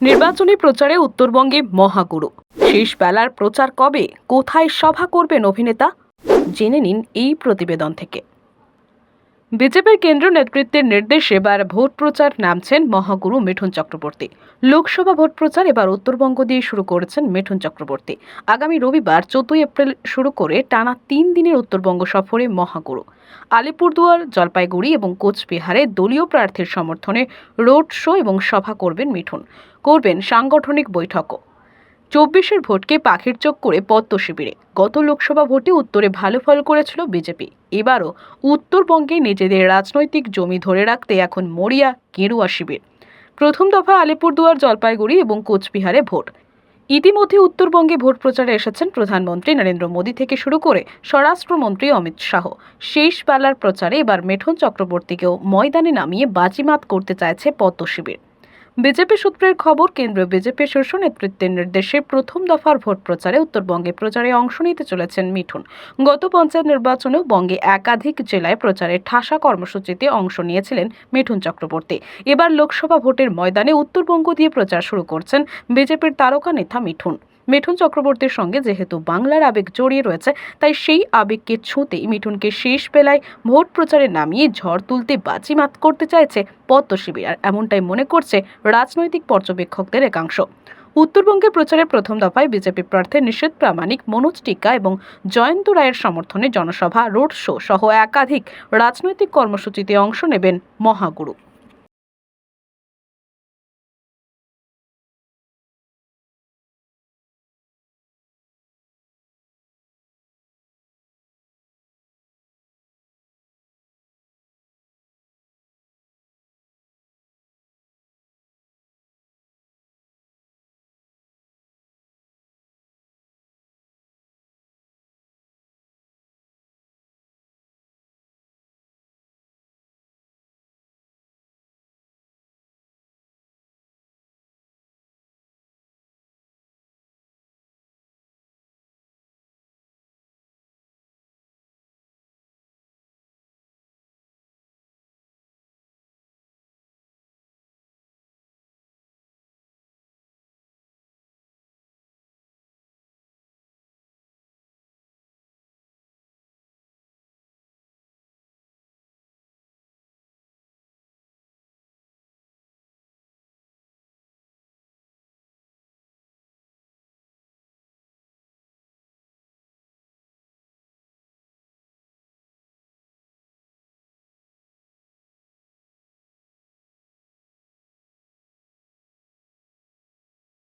নির্বাচনী প্রচারে উত্তরবঙ্গে মহাগুরু। শেষ বেলার প্রচার কবে? কোথায় সভা করবেন অভিনেতা? জেনে নিন এই প্রতিবেদন থেকে। বিজেপির কেন্দ্র নেতৃত্বের নির্দেশে এবার ভোট প্রচার নামছেন মহাগুরু মিঠুন চক্রবর্তী। লোকসভা ভোট প্রচার এবার উত্তরবঙ্গ দিয়ে শুরু করেছেন মিঠুন চক্রবর্তী। আগামী রবিবার চোদ্দই এপ্রিল শুরু করে টানা তিন দিনের উত্তরবঙ্গ সফরে মহাগুরু। আলিপুরদুয়ার, জলপাইগুড়ি এবং কোচবিহারে দলীয় প্রার্থীর সমর্থনে রোড শো এবং সভা করবেন মিঠুন। করবেন সাংগঠনিক বৈঠকও। চব্বিশের ভোটকে পাখির চোখ করে পদ্ম শিবিরে। গত লোকসভা ভোটে উত্তরে ভালো ফল করেছিল বিজেপি। এবারও উত্তরবঙ্গে নিজেদের রাজনৈতিক জমি ধরে রাখতে এখন মরিয়া গেরুয়া শিবির। প্রথম দফা আলিপুরদুয়ার, জলপাইগুড়ি এবং কোচবিহারে ভোট। ইতিমধ্যে উত্তরবঙ্গে ভোট প্রচারে এসেছেন প্রধানমন্ত্রী নরেন্দ্র মোদী থেকে শুরু করে স্বরাষ্ট্রমন্ত্রী অমিত শাহ। শেষ বেলার প্রচারে এবার মেঠন চক্রবর্তীকেও ময়দানে নামিয়ে বাজিমাত করতে চাইছে পদ্ম শিবির। বিজেপি সূত্রের খবর, কেন্দ্রীয় বিজেপি শীর্ষ নেতৃত্বের নির্দেশে প্রথম দফার ভোট প্রচারে উত্তরবঙ্গে প্রচারে অংশ নিতে চলেছেন মিঠুন। গত পঞ্চায়েত নির্বাচনেও বঙ্গে একাধিক জেলায় প্রচারে ঠাসা কর্মসূচিতে অংশ নিয়েছিলেন মিঠুন চক্রবর্তী। এবার লোকসভা ভোটের ময়দানে উত্তরবঙ্গ দিয়ে প্রচার শুরু করছেন বিজেপির তারকা নেতা মিঠুন। মিঠুন চক্রবর্তীর সঙ্গে যেহেতু বাংলার আবেগ জড়িয়ে রয়েছে, তাই সেই আবেগকে ছুঁতেই মিঠুনকে শেষ বেলায় ভোট প্রচারে নামিয়ে ঝড় তুলতে বাজিমাত করতে চাইছে পদ্ম শিবির। আর এমনটাই মনে করছে রাজনৈতিক পর্যবেক্ষকদের একাংশ। উত্তরবঙ্গে প্রচারের প্রথম দফায় বিজেপি প্রার্থী নিষেধ প্রামাণিক মনোজ টিকা এবং জয়ন্ত রায়ের সমর্থনে জনসভা, রোড শো সহ একাধিক রাজনৈতিক কর্মসূচিতে অংশ নেবেন মহাগুরু।